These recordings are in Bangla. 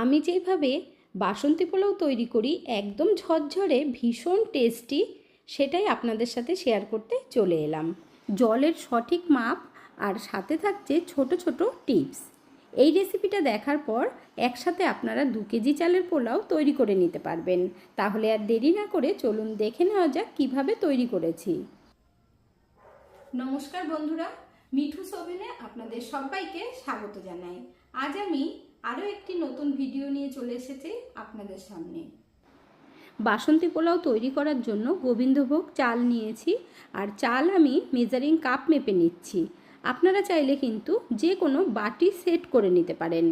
আমি যেভাবে বাসন্তী পোলাও তৈরি করি, একদম ঝরঝরে, ভীষণ টেস্টি সেটাই আপনাদের সাথে শেয়ার করতে চলে এলাম। জলের সঠিক মাপ আর সাথে থাকছে ছোট ছোট টিপস এই রেসিপিটা দেখার পর একসাথে আপনারা দু কেজি চালের পোলাও তৈরি করে নিতে পারবেন। তাহলে আর দেরি না করে চলুন দেখে নেওয়া যাক কীভাবে তৈরি করেছি। নমস্কার বন্ধুরা, মিঠু সোভেনে আপনাদের সবাইকে স্বাগত জানাই। আজ আমি আরও একটি নতুন ভিডিও নিয়ে চলে এসেছি আপনাদের সামনে। বাসন্তী পোলাও তৈরি করার জন্য গোবিন্দভোগ চাল নিয়েছি আর চাল আমি মেজারিং কাপ মেপে নিচ্ছি। আপনারা চাইলে কিন্তু যে কোনো বাটি সেট করে নিতে পারেন।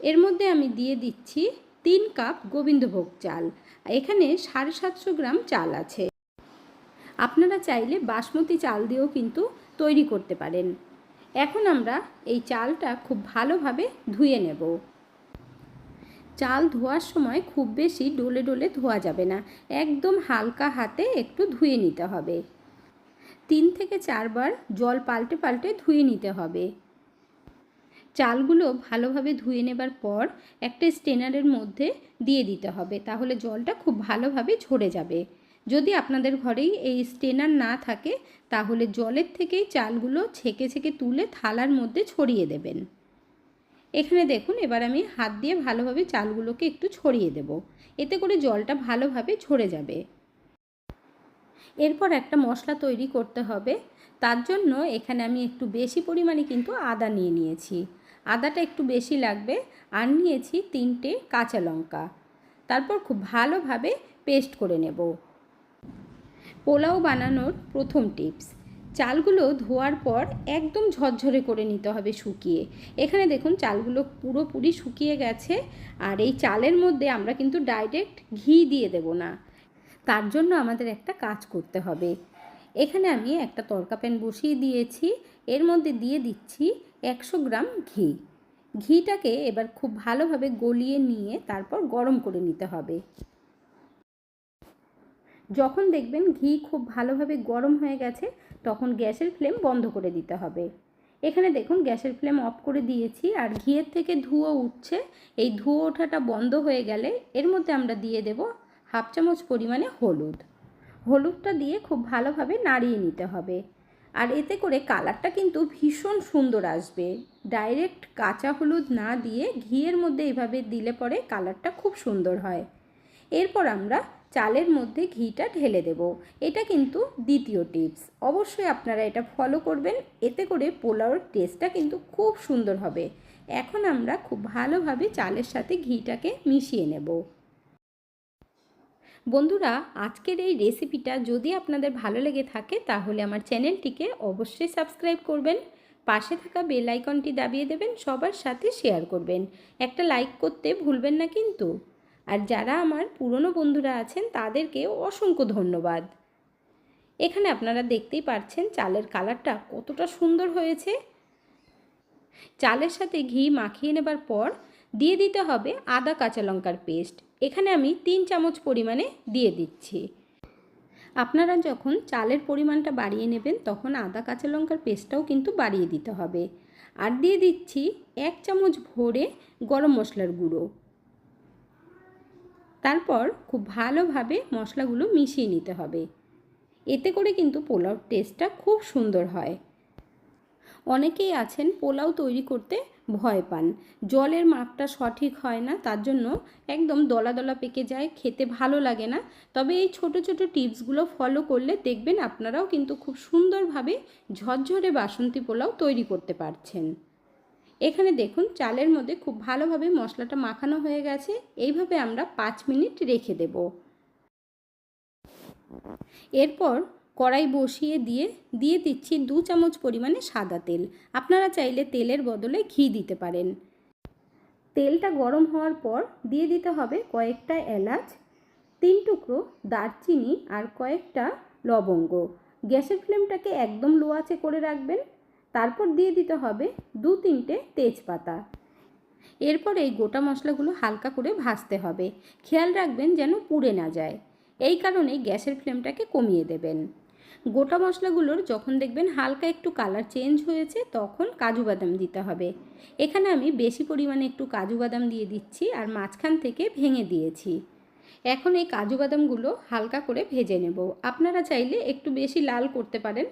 এর মধ্যে আমি দিয়ে দিচ্ছি তিন কাপ গোবিন্দভোগ চাল। এখানে সাড়ে সাতশো গ্রাম চাল আছে। আপনারা চাইলে বাসমতি চাল দিয়েও কিন্তু তৈরি করতে পারেন। এখন আমরা এই চালটা খুব ভালোভাবে ধুয়ে নেব। চাল ধোয়ার সময় খুব বেশি ডোলে ডোলে ধোয়া যাবে না, একদম হালকা হাতে একটু ধুয়ে নিতে হবে। তিন থেকে চারবার জল পাল্টে পাল্টে ধুয়ে নিতে হবে। চালগুলো ভালোভাবে ধুয়ে নেবার পর একটা স্টেনারের মধ্যে দিয়ে দিতে হবে, তাহলে জলটা খুব ভালোভাবে ঝরে যাবে। যদি আপনাদের ঘরেই এই স্টেনার না থাকে, তাহলে জলের থেকেই চালগুলো ছেঁকে ছেঁকে তুলে থালার মধ্যে ছড়িয়ে দেবেন। এখানে দেখুন, এবার আমি হাত দিয়ে ভালোভাবে চালগুলোকে একটু ছড়িয়ে দেব। এতে করে জলটা ভালোভাবে ঝরে যাবে। এরপর একটা মশলা তৈরি করতে হবে। তার জন্য এখানে আমি একটু বেশি পরিমাণে কিন্তু আদা নিয়ে নিয়েছি। আদাটা একটু বেশি লাগবে। আর নিয়েছি তিনটে কাঁচা লঙ্কা। তারপর খুব ভালোভাবে পেস্ট করে নেব। পোলাও বানানোর প্রথম টিপস। চালগুলো ধোয়ার পর একদম ঝরঝরে করে নিতে হবে শুকিয়ে। এখানে দেখুন চালগুলো পুরোপুরি শুকিয়ে গেছে আর এই চালের মধ্যে আমরা কিন্তু ডাইরেক্ট ঘি দিয়ে দেব না। তার জন্য আমাদের একটা কাজ করতে হবে। এখানে আমি একটা তরকা প্যান বসিয়ে দিয়েছি। এর মধ্যে দিয়ে দিচ্ছি একশো গ্রাম ঘি। ঘিটাকে এবার খুব ভালোভাবে গলিয়ে নিয়ে তারপর গরম করে নিতে হবে। যখন দেখবেন ঘি খুব ভালোভাবে গরম হয়ে গেছে, তখন গ্যাসের ফ্লেম বন্ধ করে দিতে হবে। এখানে দেখুন গ্যাসের ফ্লেম অফ করে দিয়েছি, আর ঘিয়ের থেকে ধুয়ো উঠছে। এই ধুয়ো ওঠাটা বন্ধ হয়ে গেলে এর মধ্যে আমরা দিয়ে দেব হাফ চামচ পরিমাণে হলুদ। হলুদটা দিয়ে খুব ভালোভাবে নাড়িয়ে নিতে হবে। আর এতে করে কালারটা কিন্তু ভীষণ সুন্দর আসবে। ডাইরেক্ট কাঁচা হলুদ না দিয়ে ঘিয়ের মধ্যে এভাবে দিলে পরে কালারটা খুব সুন্দর হয়। এরপর আমরা চালের মধ্যে ঘিটা ঢেলে দেব। এটা কিন্তু দ্বিতীয় টিপস। অবশ্যই আপনারা এটা ফলো করবেন। এতে করে পোলাওর টেস্টটা কিন্তু খুব সুন্দর হবে। এখন আমরা খুব ভালোভাবে চালের সাথে ঘিটাকে মিশিয়ে নেব। বন্ধুরা, আজকের এই রেসিপিটা যদি আপনাদের ভালো লেগে থাকে, তাহলে আমার চ্যানেলটিকে অবশ্যই সাবস্ক্রাইব করবেন। পাশে থাকা বেল আইকনটি দাবিয়ে দেবেন, সবার সাথে শেয়ার করবেন। একটা লাইক করতে ভুলবেন না কিন্তু। আর যারা আমার পুরনো বন্ধুরা আছেন, তাদেরকে অসংখ্য ধন্যবাদ। এখানে আপনারা দেখতেই পাচ্ছেন চালের কালারটা কতটা সুন্দর হয়েছে। চালের সাথে ঘি মাখিয়ে নেবার পর দিয়ে দিতে হবে আদা কাঁচা লঙ্কার পেস্ট। এখানে আমি তিন চামচ পরিমাণে দিয়ে দিচ্ছি। আপনারা যখন চালের পরিমাণটা বাড়িয়ে নেবেন, তখন আদা কাঁচা লঙ্কার পেস্টটাও কিন্তু বাড়িয়ে দিতে হবে। আর দিয়ে দিচ্ছি এক চামচ ভরে গরম মশলার গুঁড়ো। তারপর খুব ভালোভাবে মশলাগুলো মিশিয়ে নিতে হবে। এতে করে কিন্তু পোলাও টেস্টটা খুব সুন্দর হয়। অনেকেই আছেন পোলাও তৈরি করতে ভয় পান। জলের মাপটা সঠিক হয় না, তার জন্য একদম দলা দলা পেকে যায়, খেতে ভালো লাগে না। তবে এই ছোট ছোট টিপসগুলো ফলো করলে দেখবেন আপনারাও কিন্তু খুব সুন্দরভাবে ঝরঝরে বাসন্তী পোলাও তৈরি করতে পারছেন। এখানে দেখুন চালের মধ্যে খুব ভালোভাবে মশলাটা মাখানো হয়ে গেছে। এইভাবে আমরা পাঁচ মিনিট রেখে দেব। এরপর কড়াই বসিয়ে দিয়ে দিয়ে দিচ্ছি দু চামচ পরিমাণে সাদা তেল। আপনারা চাইলে তেলের বদলে ঘি দিতে পারেন। তেলটা গরম হওয়ার পর দিয়ে দিতে হবে কয়েকটা এলাচ, তিন টুকরো দারচিনি আর কয়েকটা লবঙ্গ। গ্যাসের ফ্লেমটাকে একদম লো আঁচে করে রাখবেন। তারপর দিয়ে দিতে হবে দু তিনটে তেজপাতা। এরপর এই গোটা মশলাগুলো হালকা করে ভাজতে হবে। খেয়াল রাখবেন যেন পুড়ে না যায়। এই কারণে গ্যাসের ফ্লেমটাকে কমিয়ে দেবেন। গোটা মশলাগুলোর যখন দেখবেন হালকা একটু কালার চেঞ্জ হয়েছে, তখন কাজু বাদাম দিতে হবে। এখানে আমি বেশি পরিমাণে একটু কাজু বাদাম দিয়ে দিচ্ছি আর মাঝখান থেকে ভেঙে দিয়েছি। এখন এই কাজু বাদামগুলো হালকা করে ভেজে নেব। আপনারা চাইলে একটু বেশি লাল করতে পারেন,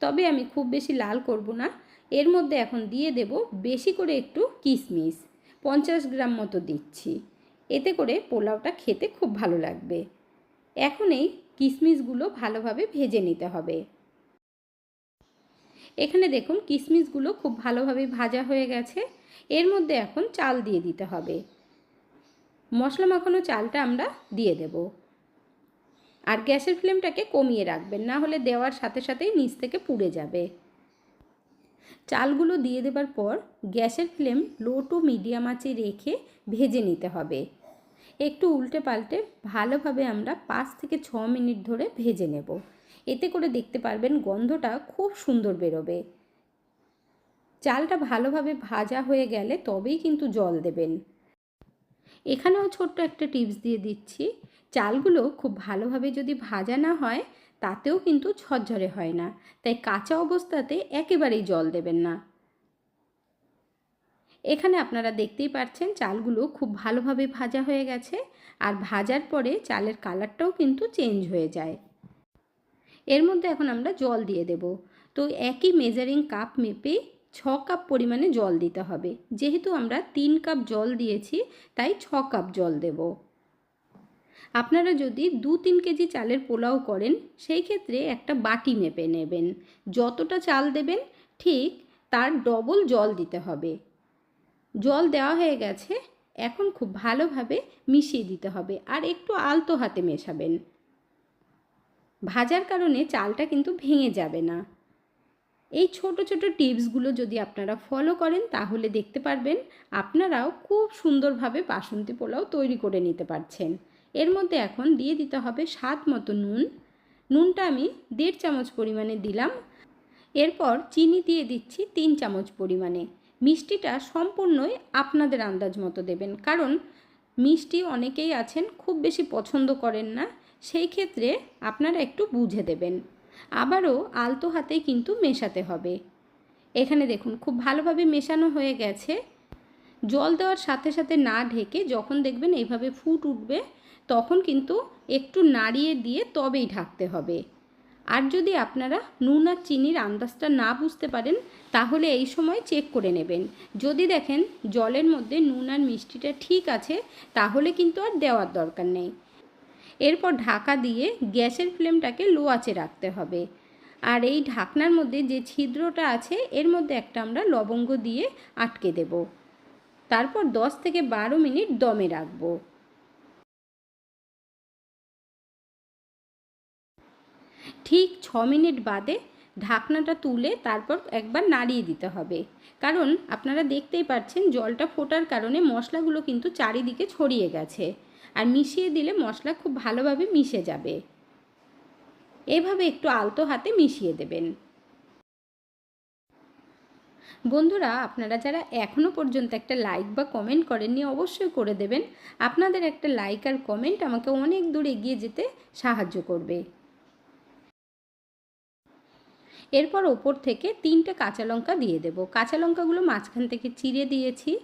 তবে আমি খুব বেশি লাল করব না। এর মধ্যে এখন দিয়ে দেব বেশি করে একটু কিশমিশ, পঞ্চাশ গ্রাম মতো দিচ্ছি। এতে করে পোলাওটা খেতে খুব ভালো লাগবে। এখন এই কিশমিশগুলো ভালোভাবে ভেজে নিতে হবে। এখানে দেখুন, কিশমিশগুলো খুব ভালোভাবে ভাজা হয়ে গেছে। এর মধ্যে এখন চাল দিয়ে দিতে হবে। মশলা মাখানো চালটা আমরা দিয়ে দেব। আর গ্যাসের ফ্লেমটাকে কমিয়ে রাখবেন, না হলে দেওয়ার সাথে সাথেই নিচ থেকে পুড়ে যাবে। চালগুলো দিয়ে দেবার পর গ্যাসের ফ্লেম লো টু মিডিয়াম আঁচে রেখে ভেজে নিতে হবে। একটু উল্টে পাল্টে ভালোভাবে আমরা পাঁচ থেকে ছ মিনিট ধরে ভেজে নেব। এতে করে দেখতে পারবেন গন্ধটা খুব সুন্দর বেরোবে। চালটা ভালোভাবে ভাজা হয়ে গেলে তবেই কিন্তু জল দেবেন। এখানেও ছোট্ট একটা টিপস দিয়ে দিচ্ছি। চালগুলো খুব ভালোভাবে যদি ভাজা না হয়, তাতেও কিন্তু ঝরঝরে হয় না। তাই কাঁচা অবস্থাতে একেবারেই জল দেবেন না। এখানে আপনারা দেখতেই পাচ্ছেন চালগুলো খুব ভালোভাবে ভাজা হয়ে গেছে। আর ভাজার পরে চালের কালারটাও কিন্তু চেঞ্জ হয়ে যায়। এর মধ্যে এখন আমরা জল দিয়ে দেব। তো একই মেজারিং কাপ মেপে ছ কাপ পরিমাণে জল দিতে হবে। যেহেতু আমরা তিন কাপ জল দিয়েছি, তাই ছ কাপ জল দেব। আপনারা যদি দু তিন কেজি চালের পোলাও করেন, সেই ক্ষেত্রে একটা বাটি মেপে নেবেন। যতটা চাল দেবেন, ঠিক তার ডবল জল দিতে হবে। জল দেওয়া হয়ে গেছে, এখন খুব ভালোভাবে মিশিয়ে দিতে হবে আর একটু আলতো হাতে মেশাবেন। ভাজার কারণে চালটা কিন্তু ভেঙে যাবে না। এই ছোট ছোট টিপসগুলো যদি আপনারা ফলো করেন, তাহলে দেখতে পারবেন আপনারাও খুব সুন্দরভাবে বাসন্তী পোলাও তৈরি করে নিতে পারছেন। এর মধ্যে এখন দিয়ে দিতে হবে স্বাদ মতো নুন। নুনটা আমি দেড় চামচ পরিমাণে দিলাম। এরপর চিনি দিয়ে দিচ্ছি তিন চামচ পরিমাণে। মিষ্টিটা সম্পূর্ণই আপনাদের আন্দাজ মতো দেবেন। কারণ মিষ্টি অনেকেই আছেন, খুব বেশি পছন্দ করেন না। সেই ক্ষেত্রে আপনারা একটু বুঝে দেবেন। আবারও আলতো হাতেই কিন্তু মেশাতে হবে। এখানে দেখুন, খুব ভালোভাবে মেশানো হয়ে গেছে। জল দেওয়ার সাথে সাথে না ঢেকে যখন দেখবেন এইভাবে ফুট উঠবে, তখন কিন্তু একটু নাড়িয়ে দিয়ে তবেই ঢাকতে হবে। আর যদি আপনারা নুন আর চিনির আন্দাজটা না বুঝতে পারেন, তাহলে এই সময় চেক করে নেবেন। যদি দেখেন জলের মধ্যে নুন আর মিষ্টিটা ঠিক আছে, তাহলে কিন্তু আর দেওয়ার দরকার নেই। এরপর ঢাকা দিয়ে গ্যাসের ফ্লেমটাকে লো আঁচে রাখতে হবে। আর এই ঢাকনার মধ্যে যে ছিদ্রটা আছে, এর মধ্যে একটা আমরা লবঙ্গ দিয়ে আটকে দেব। তারপর দশ থেকে বারো মিনিট দমে রাখব। ঠিক ছ মিনিট বাদে ঢাকনাটা তুলে তারপর একবার নাড়িয়ে দিতে হবে। কারণ আপনারা দেখতেই পাচ্ছেন জলটা ফোটার কারণে মশলাগুলো কিন্তু চারিদিকে ছড়িয়ে গেছে। আর মিশিয়ে দিলে মশলা খুব ভালোভাবে মিশে যাবে। এভাবে একটু আলতো হাতে মিশিয়ে দেবেন। বন্ধুরা, আপনারা যারা এখনও পর্যন্ত একটা লাইক বা কমেন্ট করেননি, অবশ্যই করে দেবেন। আপনাদের একটা লাইক আর কমেন্ট আমাকে অনেক দূর এগিয়ে যেতে সাহায্য করবে। এরপর ওপর থেকে তিনটে কাঁচা লঙ্কা দিয়ে দেবো। কাঁচা লঙ্কাগুলো মাঝখান থেকে চিড়ে দিয়েছি।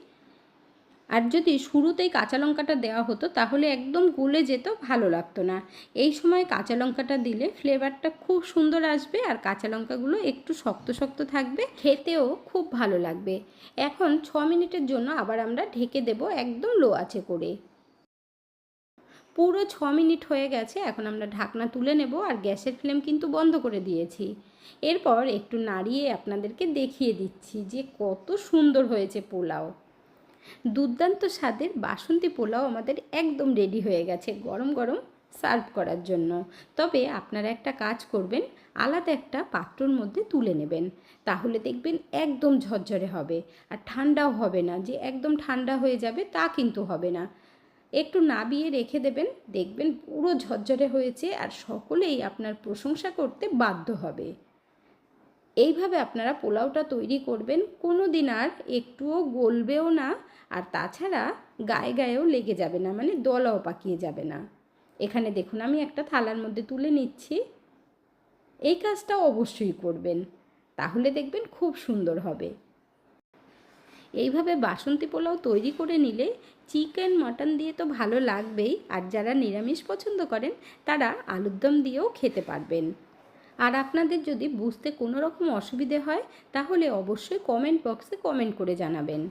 আর যদি শুরুতেই কাঁচা লঙ্কাটা দেওয়া হতো, তাহলে একদম গলে যেত, ভালো লাগতো না। এই সময় কাঁচা লঙ্কাটা দিলে ফ্লেভারটা খুব সুন্দর আসবে আর কাঁচা লঙ্কাগুলো একটু শক্ত শক্ত থাকবে, খেতেও খুব ভালো লাগবে। এখন ছ মিনিটের জন্য আবার আমরা ঢেকে দেব একদম লো আছে করে। পুরো ছ মিনিট হয়ে গেছে, এখন আমরা ঢাকনা তুলে নেব আর গ্যাসের ফ্লেম কিন্তু বন্ধ করে দিয়েছি। এরপর একটু নাড়িয়ে আপনাদেরকে দেখিয়ে দিচ্ছি যে কত সুন্দর হয়েছে পোলাও। দুর্দান্ত স্বাদের বাসন্তী পোলাও আমাদের একদম রেডি হয়ে গেছে গরম গরম সার্ভ করার জন্য। তবে আপনারা একটা কাজ করবেন, আলাদা একটা পাত্রর মধ্যে তুলে নেবেন। তাহলে দেখবেন একদম ঝরঝরে হবে। আর ঠান্ডাও হবে না, যে একদম ঠান্ডা হয়ে যাবে তা কিন্তু হবে না। একটু নাবিয়ে রেখে দেবেন, দেখবেন পুরো ঝরঝরে হয়েছে আর সকলেই আপনার প্রশংসা করতে বাধ্য হবে। এইভাবে আপনারা পোলাওটা তৈরি করবেন। কোনো দিন আর একটুও গলবেও না। আর তাছাড়া গায়ে গায়েও লেগে যাবে না মানে দলাও পাকিয়ে যাবে না। এখানে দেখুন, আমি একটা থালার মধ্যে তুলে নিচ্ছি। এই কাজটা অবশ্যই করবেন। তাহলে দেখবেন খুব সুন্দর হবে। এইভাবে বাসন্তী পোলাও তৈরি করে নিলে চিকেন, মাটন দিয়ে তো ভালো লাগবেই। আর যারা নিরামিষ পছন্দ করেন, তারা আলুর দম দিয়েও খেতে পারবেন। আর আপনাদের যদি বুঝতে কোনো রকম অসুবিধে হয়, তাহলে অবশ্যই কমেন্ট বক্সে কমেন্ট করে জানাবেন।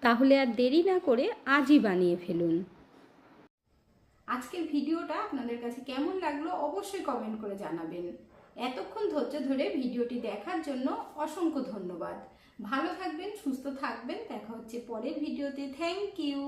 তাহলে আর দেরি না করে আজই বানিয়ে ফেলুন। আজকের ভিডিওটা আপনাদের কাছে কেমন লাগল অবশ্যই কমেন্ট করে জানাবেন। এতক্ষণ ধৈর্য ধরে ভিডিওটি দেখার জন্য অসংখ্য ধন্যবাদ। ভালো থাকবেন, সুস্থ থাকবেন, দেখা হচ্ছে পরের ভিডিওতে। Thank you